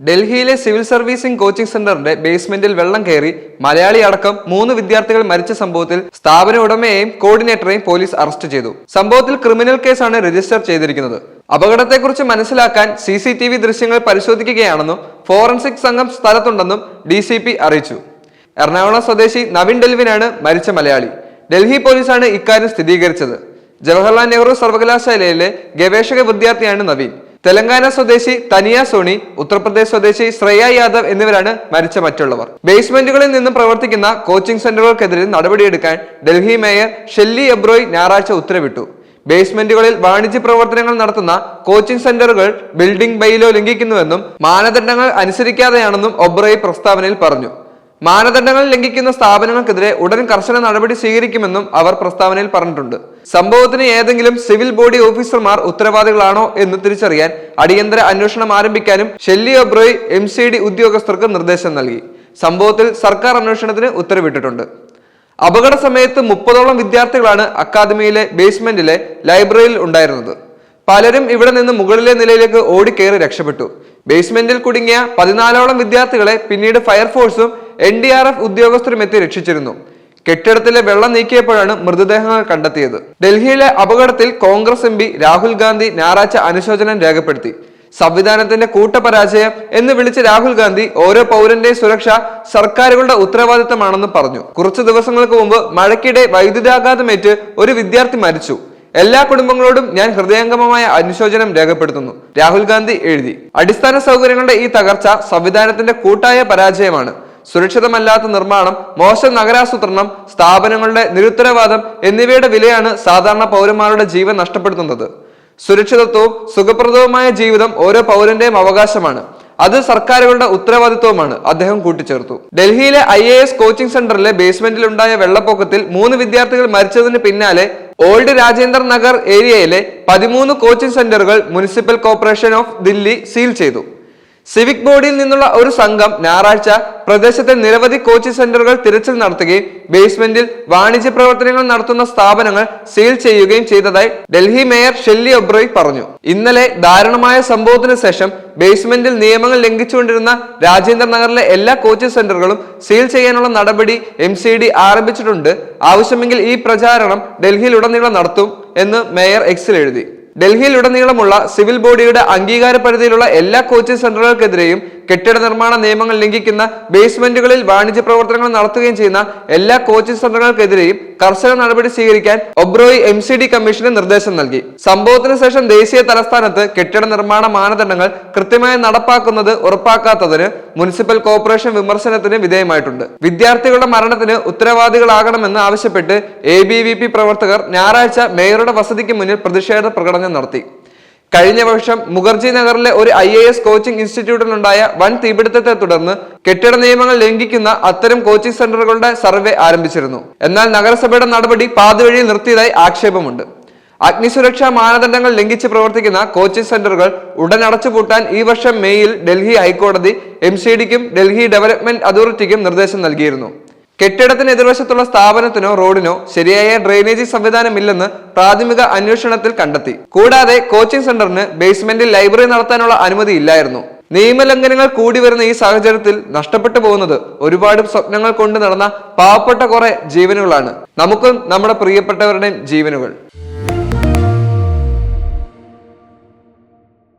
ഡൽഹിയിലെ civil servicing coaching സെന്ററിന്റെ ബേസ്മെന്റിൽ വെള്ളം കയറി മലയാളി അടക്കം മൂന്ന് വിദ്യാർത്ഥികൾ മരിച്ച സംഭവത്തിൽ സ്ഥാപന ഉടമയെയും കോർഡിനേറ്ററെയും പോലീസ് അറസ്റ്റ് ചെയ്തു. സംഭവത്തിൽ ക്രിമിനൽ കേസാണ് രജിസ്റ്റർ ചെയ്തിരിക്കുന്നത്. അപകടത്തെക്കുറിച്ച് മനസ്സിലാക്കാൻ സി സി ടി വി ദൃശ്യങ്ങൾ പരിശോധിക്കുകയാണെന്നും ഫോറൻസിക് സംഘം സ്ഥലത്തുണ്ടെന്നും ഡി സി പി അറിയിച്ചു. എറണാകുളം സ്വദേശി നവീൻ ഡെൽവിനാണ് മരിച്ച മലയാളി. ഡൽഹി പോലീസാണ് ഇക്കാര്യം സ്ഥിരീകരിച്ചത്. ജവഹർലാൽ നെഹ്റു സർവകലാശാലയിലെ ഗവേഷക വിദ്യാർത്ഥിയാണ് നവീൻ. തെലങ്കാന സ്വദേശി തനിയ സോണി ഉത്തർപ്രദേശ് സ്വദേശി ശ്രേയ യാദവ് എന്നിവരാണ് മരിച്ച മറ്റുള്ളവർ. ബേസ്മെന്റുകളിൽ നിന്നും പ്രവർത്തിക്കുന്ന കോച്ചിംഗ് സെന്ററുകൾക്കെതിരെ നടപടിയെടുക്കാൻ ഡൽഹി മേയർ ഷെല്ലി എബ്രോയ് ഞായറാഴ്ച ഉത്തരവിട്ടു. ബേസ്മെന്റുകളിൽ വാണിജ്യ പ്രവർത്തനങ്ങൾ നടത്തുന്ന കോച്ചിംഗ് സെന്ററുകൾ ബിൽഡിംഗ് ബൈലോ ലംഘിക്കുന്നുവെന്നും മാനദണ്ഡങ്ങൾ അനുസരിക്കാതെയാണെന്നും ഒബ്രോയ് പ്രസ്താവനയിൽ പറഞ്ഞു. മാനദണ്ഡങ്ങൾ ലംഘിക്കുന്ന സ്ഥാപനങ്ങൾക്കെതിരെ ഉടൻ കർശന നടപടി സ്വീകരിക്കുമെന്നും അവർ പ്രസ്താവനയിൽ പറഞ്ഞിട്ടുണ്ട്. സംഭവത്തിന് ഏതെങ്കിലും സിവിൽ ബോഡി ഓഫീസർമാർ ഉത്തരവാദികളാണോ എന്ന് തിരിച്ചറിയാൻ അടിയന്തര അന്വേഷണം ആരംഭിക്കാനും Shelly Oberoi M C D ഉദ്യോഗസ്ഥർക്ക് നിർദ്ദേശം നൽകി. സംഭവത്തിൽ സർക്കാർ അന്വേഷണത്തിന് ഉത്തരവിട്ടിട്ടുണ്ട്. അപകട സമയത്ത് മുപ്പതോളം വിദ്യാർത്ഥികളാണ് അക്കാദമിയിലെ ബേസ്മെന്റിലെ ലൈബ്രറിയിൽ ഉണ്ടായിരുന്നത്. പലരും ഇവിടെ നിന്ന് മുകളിലെ നിലയിലേക്ക് ഓടിക്കയറി രക്ഷപ്പെട്ടു. ബേസ്മെന്റിൽ കുടുങ്ങിയ പതിനാലോളം വിദ്യാർത്ഥികളെ പിന്നീട് ഫയർഫോഴ്സും എൻ ഡി ആർ എഫ് ഉദ്യോഗസ്ഥരും എത്തി രക്ഷിച്ചിരുന്നു. കെട്ടിടത്തിലെ വെള്ളം നീക്കിയപ്പോഴാണ് മൃതദേഹങ്ങൾ കണ്ടെത്തിയത്. ഡൽഹിയിലെ അപകടത്തിൽ കോൺഗ്രസ് എം രാഹുൽ ഗാന്ധി ഞായറാഴ്ച അനുശോചനം രേഖപ്പെടുത്തി. സംവിധാനത്തിന്റെ കൂട്ടപരാജയം എന്ന് വിളിച്ച രാഹുൽ ഗാന്ധി ഓരോ പൗരന്റെയും സുരക്ഷ സർക്കാരുകളുടെ ഉത്തരവാദിത്തമാണെന്ന് പറഞ്ഞു. കുറച്ചു ദിവസങ്ങൾക്ക് മുമ്പ് മഴയ്ക്കിടെ വൈദ്യുതാഘാതമേറ്റ് ഒരു വിദ്യാർത്ഥി മരിച്ചു. എല്ലാ കുടുംബങ്ങളോടും ഞാൻ ഹൃദയംഗമമായ അനുശോചനം രേഖപ്പെടുത്തുന്നു രാഹുൽ ഗാന്ധി എഴുതി. അടിസ്ഥാന സൗകര്യങ്ങളുടെ ഈ തകർച്ച സംവിധാനത്തിന്റെ കൂട്ടായ പരാജയമാണ്. സുരക്ഷിതമല്ലാത്ത നിർമ്മാണം മോശം നഗരാസൂത്രണം സ്ഥാപനങ്ങളുടെ നിരുത്തരവാദം എന്നിവയുടെ വിലയാണ് സാധാരണ പൗരന്മാരുടെ ജീവൻ നഷ്ടപ്പെടുത്തുന്നത്. സുരക്ഷിതത്വവും സുഖപ്രദവുമായ ജീവിതം ഓരോ പൗരന്റെയും അവകാശമാണ്. അത് സർക്കാരുകളുടെ ഉത്തരവാദിത്വമാണ് അദ്ദേഹം കൂട്ടിച്ചേർത്തു. ഡൽഹിയിലെ ഐ എ എസ് കോച്ചിംഗ് സെന്ററിലെ ബേസ്മെന്റിൽ ഉണ്ടായ വെള്ളപ്പൊക്കത്തിൽ മൂന്ന് വിദ്യാർത്ഥികൾ മരിച്ചതിന് പിന്നാലെ ഓൾഡ് രാജേന്ദ്ര നഗർ ഏരിയയിലെ പതിമൂന്ന് കോച്ചിംഗ് സെന്ററുകൾ municipal corporation of Delhi seal ചെയ്തു. സിവിക് ബോർഡിൽ നിന്നുള്ള ഒരു സംഘം ഞായറാഴ്ച പ്രദേശത്തെ നിരവധി കോച്ചിംഗ് സെന്ററുകൾ തിരച്ചിൽ നടത്തുകയും ബേസ്മെന്റിൽ വാണിജ്യ പ്രവർത്തനങ്ങൾ നടത്തുന്ന സ്ഥാപനങ്ങൾ സീൽ ചെയ്യുകയും ചെയ്തതായി ഡൽഹി മേയർ ഷെല്ലി ഒബ്രോയ് പറഞ്ഞു. ഇന്നലെ ദാരുണമായ സംഭവത്തിന് ശേഷം ബേസ്മെന്റിൽ നിയമങ്ങൾ ലംഘിച്ചുകൊണ്ടിരുന്ന രാജേന്ദ്ര നഗറിലെ എല്ലാ കോച്ചിംഗ് സെന്ററുകളും സീൽ ചെയ്യാനുള്ള നടപടി എം സി ഡി ആരംഭിച്ചിട്ടുണ്ട്. ആവശ്യമെങ്കിൽ ഈ പ്രചാരണം ഡൽഹിയിലുടനീളം നടത്തും എന്ന് മേയർ എക്സിൽ എഴുതി. ഡൽഹിയിലുടനീളമുള്ള സിവിൽ ബോഡിയുടെ അംഗീകാര പരിധിയിലുള്ള എല്ലാ കോച്ചിംഗ് സെന്ററുകൾക്കെതിരെയും കെട്ടിട നിർമ്മാണ നിയമങ്ങൾ ലംഘിക്കുന്ന ബേസ്മെന്റുകളിൽ വാണിജ്യ പ്രവർത്തനങ്ങൾ നടത്തുകയും ചെയ്യുന്ന എല്ലാ കോച്ചിംഗ് സെന്ററുകൾക്കെതിരെയും കർശന നടപടി സ്വീകരിക്കാൻ ഒബ്രോയി എം സി ഡി കമ്മീഷന് നിർദ്ദേശം നൽകി. സംഭവത്തിന് ശേഷം ദേശീയ തലസ്ഥാനത്ത് കെട്ടിട നിർമ്മാണ മാനദണ്ഡങ്ങൾ കൃത്യമായി നടപ്പാക്കുന്നത് ഉറപ്പാക്കാത്തതിന് മുനിസിപ്പൽ കോർപ്പറേഷൻ വിമർശനത്തിന് വിധേയമായിട്ടുണ്ട്. വിദ്യാർത്ഥികളുടെ മരണത്തിന് ഉത്തരവാദികളാകണമെന്ന് ആവശ്യപ്പെട്ട് എ ബി വി പി പ്രവർത്തകർ ഞായറാഴ്ച മേയറുടെ വസതിക്ക് മുന്നിൽ പ്രതിഷേധ പ്രകടനം നടത്തി. കഴിഞ്ഞ വർഷം മുഖർജി നഗറിലെ ഒരു ഐ എ എസ് കോച്ചിംഗ് ഇൻസ്റ്റിറ്റ്യൂട്ടിലുണ്ടായ വൻ തീപിടുത്തത്തെ തുടർന്ന് കെട്ടിട നിയമങ്ങൾ ലംഘിക്കുന്ന അത്തരം കോച്ചിംഗ് സെന്ററുകളുടെ സർവേ ആരംഭിച്ചിരുന്നു. എന്നാൽ നഗരസഭയുടെ നടപടി പാതിവഴി നിർത്തിയതായി ആക്ഷേപമുണ്ട്. അഗ്നിസുരക്ഷാ മാനദണ്ഡങ്ങൾ ലംഘിച്ച് പ്രവർത്തിക്കുന്ന കോച്ചിംഗ് സെന്ററുകൾ ഉടൻ അടച്ചുപൂട്ടാൻ ഈ വർഷം മെയ്യിൽ ഡൽഹി ഹൈക്കോടതി എം ഡൽഹി ഡെവലപ്മെന്റ് അതോറിറ്റിക്കും നിർദ്ദേശം നൽകിയിരുന്നു. കെട്ടിടത്തിന് എതിർവശത്തുള്ള സ്ഥാപനത്തിനോ റോഡിനോ ശരിയായ ഡ്രെയിനേജ് സംവിധാനമില്ലെന്ന് പ്രാഥമിക അന്വേഷണത്തിൽ കണ്ടെത്തി. കൂടാതെ കോച്ചിംഗ് സെന്ററിന് ബേസ്മെന്റിൽ ലൈബ്രറി നടത്താനുള്ള അനുമതി ഇല്ലായിരുന്നു. നിയമലംഘനങ്ങൾ കൂടി വരുന്ന ഈ സാഹചര്യത്തിൽ നഷ്ടപ്പെട്ടു പോകുന്നത് ഒരുപാട് സ്വപ്നങ്ങൾ കൊണ്ട് നടന്ന പാവപ്പെട്ട കുറെ ജീവനുകളാണ്. നമുക്കും നമ്മുടെ പ്രിയപ്പെട്ടവരുടെയും ജീവനുകൾ.